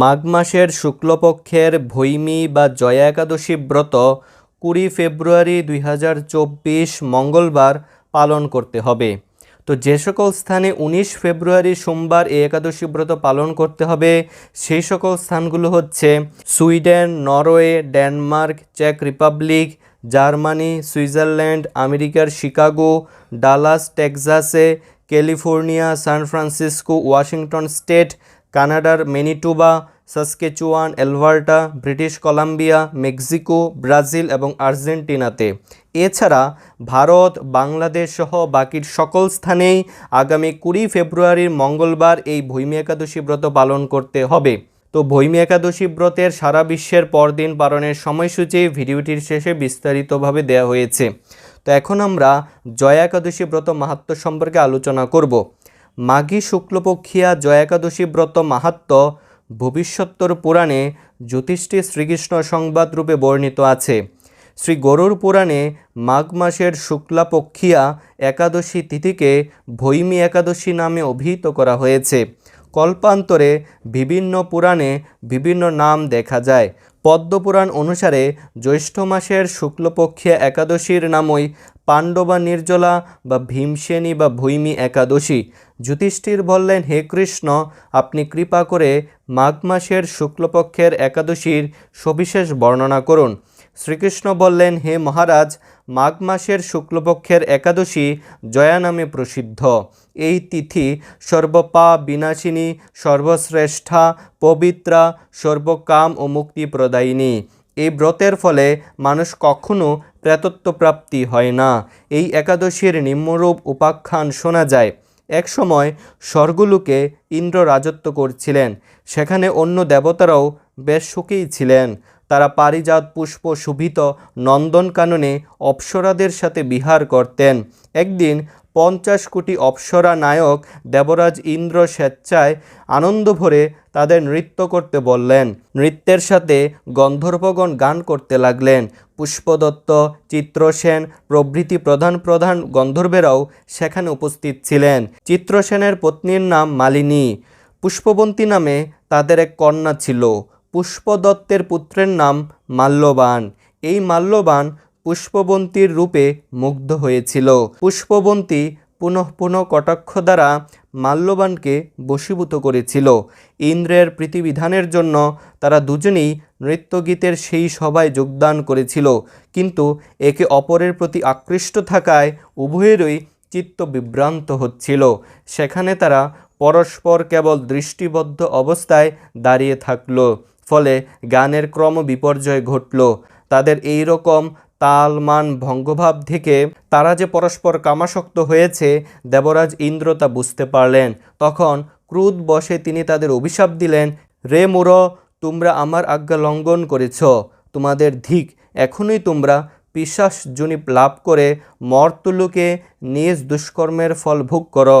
মাঘ মাসের শুক্লপক্ষের ভৈমী বা জয়া একাদশী ব্রত কুড়ি ফেব্রুয়ারি দুই হাজার চব্বিশ মঙ্গলবার পালন করতে হবে। তো যে সকল স্থানে উনিশ ফেব্রুয়ারি সোমবার এই একাদশী ব্রত পালন করতে হবে, সেই সকল স্থানগুলো হচ্ছে সুইডেন, নরওয়ে, ডেনমার্ক, চেক রিপাবলিক, জার্মানি, সুইজারল্যান্ড, আমেরিকার Chicago, Dallas, টেক্সাসে, California, San Francisco, Washington State কানাডার Manitoba Saskatchewan, Alberta, British Columbia, Mexico, Brazil এবং আর্জেন্টিনাতে। এছাড়া ভারত, বাংলাদেশ সহ বাকির সকল স্থানেই আগামী কুড়ি ফেব্রুয়ারির মঙ্গলবার এই ভৈমী একাদশী ব্রত পালন করতে হবে। তো ভৈমী একাদশী ব্রতের সারা বিশ্বের পরদিন পালনের সময়সূচি ভিডিওটির শেষে বিস্তারিতভাবে দেওয়া হয়েছে। তো এখন আমরা জয়া একাদশী ব্রত মাহাত্ম সম্পর্কে আলোচনা করব। মাঘী শুক্লপক্ষিয়া জয়া একাদশী ব্রত মাহাত্ম ভবিষ্যত্তর পুরাণে জ্যোতিষ্ঠী শ্রীকৃষ্ণ সংবাদ রূপে বর্ণিত আছে। শ্রী গরুর পুরাণে মাঘ মাসের শুক্লাপক্ষিয়া একাদশী তিথিকে ভৈমী একাদশী নামে অভিহিত করা হয়েছে। কল্পান্তরে বিভিন্ন পুরাণে বিভিন্ন নাম দেখা যায়। পদ্মপুরাণ অনুসারে জ্যৈষ্ঠ মাসের শুক্লপক্ষে একাদশীর নামই পাণ্ডবা নির্জলা বা ভীমসেনী বা ভৈমী একাদশী। যুধিষ্ঠির বললেন, হে কৃষ্ণ, আপনি কৃপা করে মাঘ মাসের শুক্লপক্ষের একাদশীর সবিশেষ বর্ণনা করুন। শ্রীকৃষ্ণ বললেন, হে মহারাজ, মাঘ মাসের শুক্লপক্ষের একাদশী জয়া নামে প্রসিদ্ধ। এই তিথি সর্বপা বিনাশিনী, সর্বশ্রেষ্ঠা, পবিত্রা, সর্বকাম ও মুক্তি প্রদায়িনী। এই ব্রতের ফলে মানুষ কখনো প্রাপ্তি হয় না। এই একাদশীর নিম্নরূপ উপাখ্যান শোনা যায়। একসময় স্বর্গলোকে ইন্দ্র রাজত্ব করছিলেন। সেখানে অন্য দেবতারাও বেশ সুখেই ছিলেন। তারা পারিজাত পুষ্প শোভিত নন্দনকাননে অপ্সরাদের সাথে বিহার করতেন। একদিন পঞ্চাশ কোটি অপ্সরা নায়ক দেবরাজ ইন্দ্র স্বেচ্ছায় আনন্দ ভরে তাদের নৃত্য করতে বললেন। নৃত্যের সাথে গন্ধর্বগণ গান করতে লাগলেন। পুষ্পদত্ত, চিত্রসেন, প্রভৃতি প্রধান প্রধান গন্ধর্বেরাও সেখানে উপস্থিত ছিলেন। চিত্রসেনের পত্নীর নাম মালিনী। পুষ্পবন্তী নামে তাদের এক কন্যা ছিল। পুষ্পদত্তের পুত্রের নাম মাল্যবান। এই মাল্যবান পুষ্পবন্তীর রূপে মুগ্ধ হয়েছিল। পুষ্পবন্তী পুনঃ পুনঃ কটাক্ষ দ্বারা মাল্যবানকে বশীভূত করেছিল। ইন্দ্রের প্রীতিবিধানের জন্য তারা দুজনেই নৃত্যগীতের সেই সভায় যোগদান করেছিল। কিন্তু একে অপরের প্রতি আকৃষ্ট থাকায় উভয়েরই চিত্ত বিভ্রান্ত হচ্ছিল। সেখানে তারা পরস্পর কেবল দৃষ্টিবদ্ধ অবস্থায় দাঁড়িয়ে থাকল। ফলে গানের ক্রম বিপর্যয় ঘটল। তাদের এই রকম তাল মান ভঙ্গভাব থেকে তারা যে পরস্পর কামাসক্ত হয়েছে, দেবরাজ ইন্দ্র তা বুঝতে পারলেন। তখন ক্রুদ বসে তিনি তাদের অভিশাপ দিলেন, রে মুর, তোমরা আমার আজ্ঞা লঙ্ঘন করেছ। তোমাদের ধিক, এখনই তোমরা পিশাস জনিপ লাভ করে মর্তলোকে নিজ দুষ্কর্মের ফল ভোগ করো।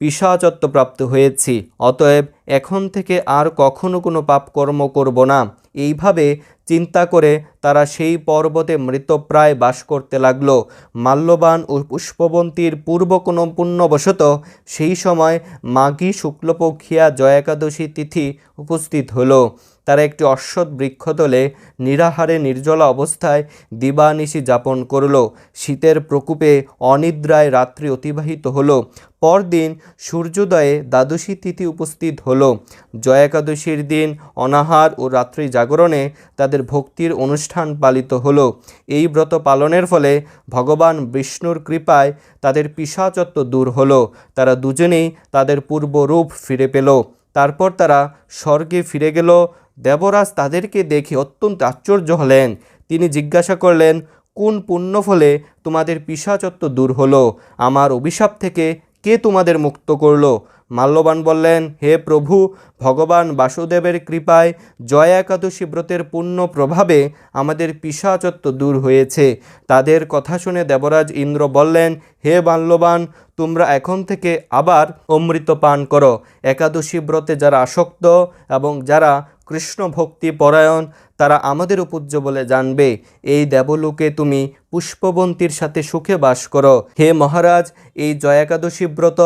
পিসাচত্ব প্রাপ্ত হয়েছি, অতএব এখন থেকে আর কখনো কোনো পাপকর্ম করব না। এইভাবে চিন্তা করে তারা সেই পর্বতে মৃতপ্রায় বাস করতে লাগল। মাল্যবান ও পুষ্পবন্তীর পূর্ব কোনো পুণ্যবশত সেই সময় মাঘী শুক্লপক্ষিয়া জয় একাদশী তিথি উপস্থিত হলো। তারা একটি অশ্বৎ বৃক্ষতলে নিরাহারে নির্জলা অবস্থায় দিবানিশি যাপন করল। শীতের প্রকোপে অনিদ্রায় রাত্রি অতিবাহিত হলো। পরদিন সূর্যোদয়ে দ্বাদশী তিথি উপস্থিত হল। জয় একাদশীর দিন অনাহার ও রাত্রি জাগরণে তাদের ভক্তির অনুষ্ঠান পালিত হলো। এই ব্রত পালনের ফলে ভগবান বিষ্ণুর কৃপায় তাদের পিসাচত্ব দূর হল। তারা দুজনেই তাদের পূর্বরূপ ফিরে পেল। তারপর তারা স্বর্গে ফিরে গেল। দেবরাজ তাদেরকে দেখে অত্যন্ত আশ্চর্য হলেন। তিনি জিজ্ঞাসা করলেন, কোন পুণ্য ফলে তোমাদের পিসাচত্ব দূর হলো? আমার অভিশাপ থেকে কে তোমাদের মুক্ত করল? মাল্যবান বললেন, হে প্রভু, ভগবান বাসুদেবের কৃপায় জয় একাদশী ব্রতের পূর্ণ প্রভাবে আমাদের পিসাচত্ব দূর হয়েছে। তাদের কথা শুনে দেবরাজ ইন্দ্র বললেন, হে মাল্যবান, তোমরা এখন থেকে আবার অমৃত পান করো। একাদশী ব্রতে যারা আসক্ত এবং যারা কৃষ্ণ ভক্তি পরায়ণ তারা আমাদের উপূজ্য বলে জানবে। এই দেবলোকে তুমি পুষ্পবন্তীর সাথে সুখে বাস করো। হে মহারাজ, এই জয় একাদশী ব্রত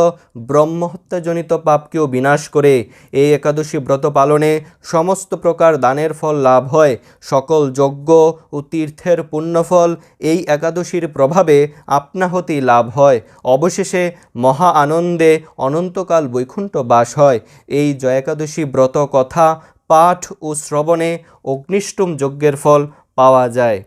ব্রহ্মহত্যাজনিত পাপকেও বিনাশ করে। এই একাদশী ব্রত পালনে সমস্ত প্রকার দানের ফল লাভ হয়। সকল যজ্ঞ ও তীর্থের পুণ্যফল এই একাদশীর প্রভাবে আপনা হতেই লাভ হয়। অবশেষে মহা আনন্দে অনন্তকাল বৈকুণ্ঠ বাস হয়। এই জয় একাদশী ব্রত কথা পাঠ ও শ্রবণে অগ্নিষ্টম যজ্ঞের ফল পাওয়া যায়।